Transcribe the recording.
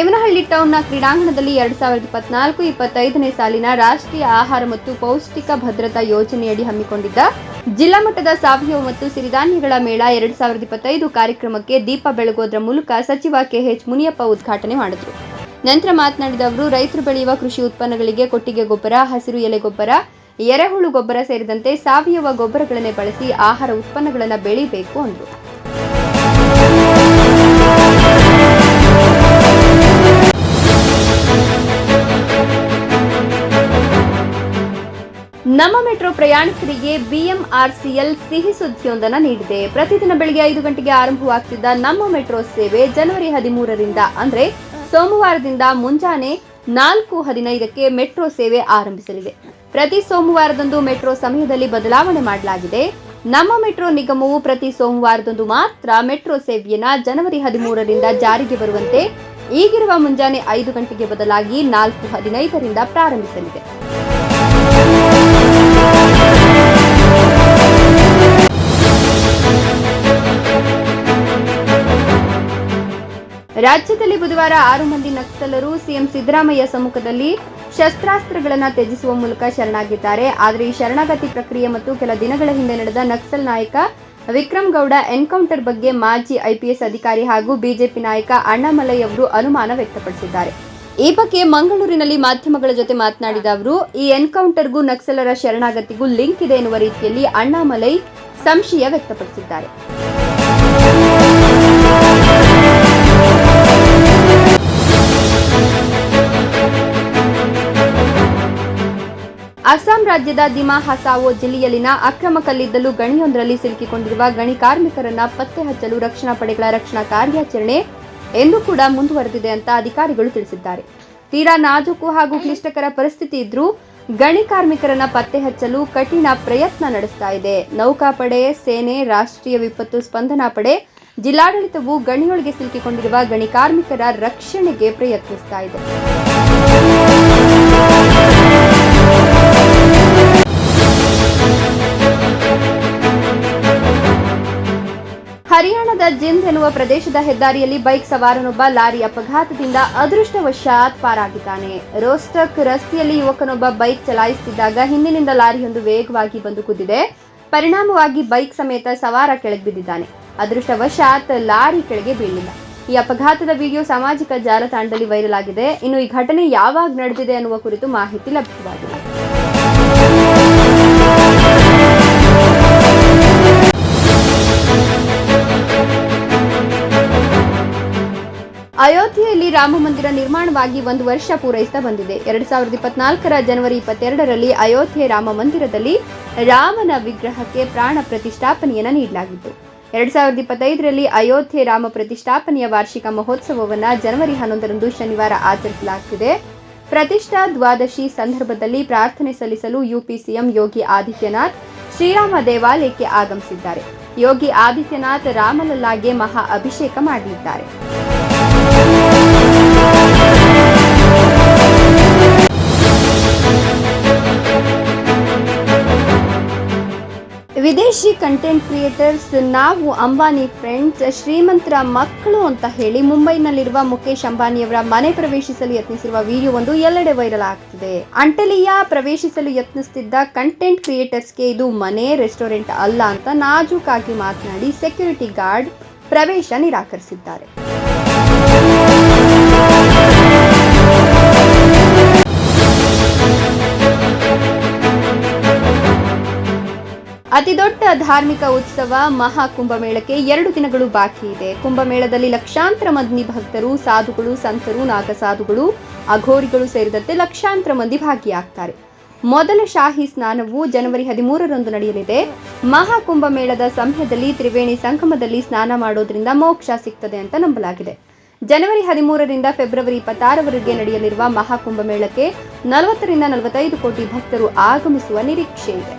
ದೇವನಹಳ್ಳಿ ಟೌನ್ನ ಕ್ರೀಡಾಂಗಣದಲ್ಲಿ ಎರಡ್ ಸಾವಿರದ ಇಪ್ಪತ್ನಾಲ್ಕು, ಇಪ್ಪತ್ತೈದನೇ ಸಾಲಿನ ರಾಷ್ಟ್ರೀಯ ಆಹಾರ ಮತ್ತು ಪೌಷ್ಟಿಕ ಭದ್ರತಾ ಯೋಜನೆಯಡಿ ಹಮ್ಮಿಕೊಂಡಿದ್ದ ಜಿಲ್ಲಾ ಮಟ್ಟದ ಸಾವಯವ ಮತ್ತು ಸಿರಿಧಾನ್ಯಗಳ ಮೇಳ ಎರಡ್ ಸಾವಿರದ ಇಪ್ಪತ್ತೈದು ಕಾರ್ಯಕ್ರಮಕ್ಕೆ ದೀಪ ಬೆಳಗೋದ್ರ ಮೂಲಕ ಸಚಿವ ಕೆಎಚ್ ಮುನಿಯಪ್ಪ ಉದ್ಘಾಟನೆ ಮಾಡಿದರು. ನಂತರ ಮಾತನಾಡಿದ ಅವರು, ರೈತರು ಬೆಳೆಯುವ ಕೃಷಿ ಉತ್ಪನ್ನಗಳಿಗೆ ಕೊಟ್ಟಿಗೆ ಗೊಬ್ಬರ, ಹಸಿರು ಎಲೆ ಗೊಬ್ಬರ, ಎರೆಹುಳು ಗೊಬ್ಬರ ಸೇರಿದಂತೆ ಸಾವಯವ ಗೊಬ್ಬರಗಳನ್ನೇ ಬಳಸಿ ಆಹಾರ ಉತ್ಪನ್ನಗಳನ್ನು ಬೆಳೀಬೇಕು ಅಂದರು. ನಮ್ಮ ಮೆಟ್ರೋ ಪ್ರಯಾಣಿಕರಿಗೆ ಬಿಎಂಆರ್ಸಿಎಲ್ ಸಿಹಿ ಸುದ್ದಿಯೊಂದನ್ನು ನೀಡಿದೆ. ಪ್ರತಿದಿನ ಬೆಳಗ್ಗೆ ಐದು ಗಂಟೆಗೆ ಆರಂಭವಾಗ್ತಿದ್ದ ನಮ್ಮ ಮೆಟ್ರೋ ಸೇವೆ ಜನವರಿ ಹದಿಮೂರರಿಂದ ಅಂದ್ರೆ ಸೋಮವಾರದಿಂದ ಮುಂಜಾನೆ ನಾಲ್ಕು ಹದಿನೈದಕ್ಕೆ ಮೆಟ್ರೋ ಸೇವೆ ಆರಂಭಿಸಲಿದೆ. ಪ್ರತಿ ಸೋಮವಾರದಂದು ಮೆಟ್ರೋ ಸಮಯದಲ್ಲಿ ಬದಲಾವಣೆ ಮಾಡಲಾಗಿದೆ. ನಮ್ಮ ಮೆಟ್ರೋ ನಿಗಮವು ಪ್ರತಿ ಸೋಮವಾರದಂದು ಮಾತ್ರ ಮೆಟ್ರೋ ಸೇವೆಯನ್ನ ಜನವರಿ ಹದಿಮೂರರಿಂದ ಜಾರಿಗೆ ಬರುವಂತೆ ಈಗಿರುವ ಮುಂಜಾನೆ ಐದು ಗಂಟೆಗೆ ಬದಲಾಗಿ ನಾಲ್ಕು ಹದಿನೈದರಿಂದ ಪ್ರಾರಂಭಿಸಲಿದೆ. ರಾಜ್ಯದಲ್ಲಿ ಬುಧವಾರ ಆರು ಮಂದಿ ನಕ್ಸಲರು ಸಿಎಂ ಸಿದ್ದರಾಮಯ್ಯ ಸಮ್ಮುಖದಲ್ಲಿ ಶಸ್ತ್ರಾಸ್ತ್ರಗಳನ್ನು ತ್ಯಜಿಸುವ ಮೂಲಕ ಶರಣಾಗಿದ್ದಾರೆ. ಆದರೆ ಈ ಶರಣಾಗತಿ ಪ್ರಕ್ರಿಯೆ ಮತ್ತು ಕೆಲ ದಿನಗಳ ಹಿಂದೆ ನಡೆದ ನಕ್ಸಲ್ ನಾಯಕ ವಿಕ್ರಮ್ ಗೌಡ ಎನ್ಕೌಂಟರ್ ಬಗ್ಗೆ ಮಾಜಿ ಐಪಿಎಸ್ ಅಧಿಕಾರಿ ಹಾಗೂ ಬಿಜೆಪಿ ನಾಯಕ ಅಣ್ಣಾಮಲೈ ಅವರು ಅನುಮಾನ ವ್ಯಕ್ತಪಡಿಸಿದ್ದಾರೆ. ಈ ಬಗ್ಗೆ ಮಂಗಳೂರಿನಲ್ಲಿ ಮಾಧ್ಯಮಗಳ ಜೊತೆ ಮಾತನಾಡಿದ ಅವರು, ಈ ಎನ್ಕೌಂಟರ್ಗೂ ನಕ್ಸಲರ ಶರಣಾಗತಿಗೂ ಲಿಂಕ್ ಇದೆ ಎನ್ನುವ ರೀತಿಯಲ್ಲಿ ಅಣ್ಣಾಮಲೈ ಸಂಶಯ ವ್ಯಕ್ತಪಡಿಸಿದ್ದಾರೆ. ಅಸ್ಸಾಂ ರಾಜ್ಯದ ದಿಮಾ ಹಸಾವೋ ಜಿಲ್ಲೆಯಲ್ಲಿನ ಅಕ್ರಮ ಕಲ್ಲಿದ್ದಲು ಗಣಿಯೊಂದರಲ್ಲಿ ಸಿಲುಕಿಕೊಂಡಿರುವ ಗಣಿ ಕಾರ್ಮಿಕರನ್ನ ಪತ್ತೆ ಹಚ್ಚಲು ರಕ್ಷಣಾ ಪಡೆಗಳ ರಕ್ಷಣಾ ಕಾರ್ಯಾಚರಣೆ ಎಂದು ಕೂಡ ಮುಂದುವರೆದಿದೆ ಅಂತ ಅಧಿಕಾರಿಗಳು ತಿಳಿಸಿದ್ದಾರೆ. ತೀರಾ ನಾಜೂಕು ಹಾಗೂ ಕ್ಲಿಷ್ಟಕರ ಪರಿಸ್ಥಿತಿ ಇದ್ರೂ ಗಣಿ ಕಾರ್ಮಿಕರನ್ನ ಪತ್ತೆ ಹಚ್ಚಲು ಕಠಿಣ ಪ್ರಯತ್ನ ನಡೆಸ್ತಾ ಇದೆ. ನೌಕಾಪಡೆ, ಸೇನೆ, ರಾಷ್ಟ್ರೀಯ ವಿಪತ್ತು ಸ್ಪಂದನಾ ಪಡೆ ಜಿಲ್ಲಾಡಳಿತವು ಗಣಿಯೊಳಗೆ ಸಿಲುಕಿಕೊಂಡಿರುವ ಗಣಿ ಕಾರ್ಮಿಕರ ರಕ್ಷಣೆಗೆ ಪ್ರಯತ್ನಿಸ್ತಾ ಇದೆ. ಎನ್ನುವ ಪ್ರದೇಶದ ಹೆದ್ದಾರಿಯಲ್ಲಿ ಬೈಕ್ ಸವಾರನೊಬ್ಬ ಲಾರಿ ಅಪಘಾತದಿಂದ ಅದೃಷ್ಟವಶಾತ್ ಪಾರಾಗಿದ್ದಾನೆ. ರೋಸ್ಟಕ್ ರಸ್ತೆಯಲ್ಲಿ ಯುವಕನೊಬ್ಬ ಬೈಕ್ ಚಲಾಯಿಸುತ್ತಿದ್ದಾಗ ಹಿಂದಿನಿಂದ ಲಾರಿಯೊಂದು ವೇಗವಾಗಿ ಬಂದು ಕುದ್ದಿದೆ. ಪರಿಣಾಮವಾಗಿ ಬೈಕ್ ಸಮೇತ ಸವಾರ ಕೆಳಗೆ ಬಿದ್ದಿದ್ದಾನೆ ಅದೃಷ್ಟವಶಾತ್ ಲಾರಿ ಕೆಳಗೆ ಬೀಳಿಲ್ಲ. ಈ ಅಪಘಾತದ ವಿಡಿಯೋ ಸಾಮಾಜಿಕ ಜಾಲತಾಣದಲ್ಲಿ ವೈರಲ್ ಆಗಿದೆ. ಇನ್ನು ಈ ಘಟನೆ ಯಾವಾಗ ನಡೆದಿದೆ ಅನ್ನುವ ಕುರಿತು ಮಾಹಿತಿ ಲಭ್ಯವಾಗಿಲ್ಲ ಅಯೋಧ್ಯೆಯಲ್ಲಿ ರಾಮ ಮಂದಿರ ನಿರ್ಮಾಣವಾಗಿ ಒಂದು ವರ್ಷ ಪೂರೈಸ್ತಾ ಬಂದಿದೆ. ಎರಡ್ ಸಾವಿರದ ಇಪ್ಪತ್ನಾಲ್ಕರ ಜನವರಿ ಇಪ್ಪತ್ತೆರಡರಲ್ಲಿ ಅಯೋಧ್ಯೆ ರಾಮ ಮಂದಿರದಲ್ಲಿ ರಾಮನ ವಿಗ್ರಹಕ್ಕೆ ಪ್ರಾಣ ಪ್ರತಿಷ್ಠಾಪನೆಯನ್ನು ನೀಡಲಾಗಿತ್ತು. ಎರಡ್ ಸಾವಿರದ ಇಪ್ಪತ್ತೈದರಲ್ಲಿ ಅಯೋಧ್ಯೆ ರಾಮ ಪ್ರತಿಷ್ಠಾಪನೆಯ ವಾರ್ಷಿಕ ಮಹೋತ್ಸವವನ್ನು ಜನವರಿ ಹನ್ನೊಂದರಂದು ಶನಿವಾರ ಆಚರಿಸಲಾಗುತ್ತಿದೆ ಪ್ರತಿಷ್ಠಾ ದ್ವಾದಶಿ ಸಂದರ್ಭದಲ್ಲಿ ಪ್ರಾರ್ಥನೆ ಸಲ್ಲಿಸಲು ಯುಪಿ ಸಿಎಂ ಯೋಗಿ ಆದಿತ್ಯನಾಥ್ ಶ್ರೀರಾಮ ದೇವಾಲಯಕ್ಕೆ ಆಗಮಿಸಿದ್ದಾರೆ. ಯೋಗಿ ಆದಿತ್ಯನಾಥ್ ರಾಮಲಲ್ಲಾಗೆ ಮಹಾ ಅಭಿಷೇಕ ಮಾಡಲಿದ್ದಾರೆ. ವಿದೇಶಿ ಕಂಟೆಂಟ್ ಕ್ರಿಯೇಟರ್ಸ್ ನಾವು ಅಂಬಾನಿ ಫ್ರೆಂಡ್ಸ್ ಶ್ರೀಮಂತರ ಮಕ್ಕಳು ಅಂತ ಹೇಳಿ ಮುಂಬೈನಲ್ಲಿರುವ ಮುಖೇಶ್ ಅಂಬಾನಿಯವರ ಮನೆ ಪ್ರವೇಶಿಸಲು ಯತ್ನಿಸಿರುವ ವಿಡಿಯೋ ಒಂದು ಎಲ್ಲೆಡೆ ವೈರಲ್ ಆಗ್ತಿದೆ. ಅಂಟಲಿಯ ಪ್ರವೇಶಿಸಲು ಯತ್ನಿಸುತ್ತಿದ್ದ ಕಂಟೆಂಟ್ ಕ್ರಿಯೇಟರ್ಸ್ಗೆ ಇದು ಮನೆ ರೆಸ್ಟೋರೆಂಟ್ ಅಲ್ಲ ಅಂತ ನಾಜೂಕಾಗಿ ಮಾತನಾಡಿ ಸೆಕ್ಯೂರಿಟಿ ಗಾರ್ಡ್ ಪ್ರವೇಶ ನಿರಾಕರಿಸಿದ್ದಾರೆ. ಅತಿದೊಡ್ಡ ಧಾರ್ಮಿಕ ಉತ್ಸವ ಮಹಾ ಕುಂಭಮೇಳಕ್ಕೆ ಎರಡು ದಿನಗಳು ಬಾಕಿ ಇದೆ. ಕುಂಭಮೇಳದಲ್ಲಿ ಲಕ್ಷಾಂತರ ಮಂದಿ ಭಕ್ತರು, ಸಾಧುಗಳು, ಸಂತರು, ನಾಗಸಾಧುಗಳು, ಅಘೋರಿಗಳು ಸೇರಿದಂತೆ ಲಕ್ಷಾಂತರ ಮಂದಿ ಭಾಗಿಯಾಗ್ತಾರೆ. ಮೊದಲ ಶಾಹಿ ಸ್ನಾನವು ಜನವರಿ ಹದಿಮೂರರಂದು ನಡೆಯಲಿದೆ. ಮಹಾ ಕುಂಭಮೇಳದ ಸಮಯದಲ್ಲಿ ತ್ರಿವೇಣಿ ಸಂಗಮದಲ್ಲಿ ಸ್ನಾನ ಮಾಡೋದ್ರಿಂದ ಮೋಕ್ಷ ಸಿಗ್ತದೆ ಅಂತ ನಂಬಲಾಗಿದೆ. ಜನವರಿ ಹದಿಮೂರರಿಂದ ಫೆಬ್ರವರಿ ಇಪ್ಪತ್ತಾರವರೆಗೆ ನಡೆಯಲಿರುವ ಮಹಾಕುಂಭಮೇಳಕ್ಕೆ ನಲವತ್ತರಿಂದ ನಲವತ್ತೈದು ಕೋಟಿ ಭಕ್ತರು ಆಗಮಿಸುವ ನಿರೀಕ್ಷೆ ಇದೆ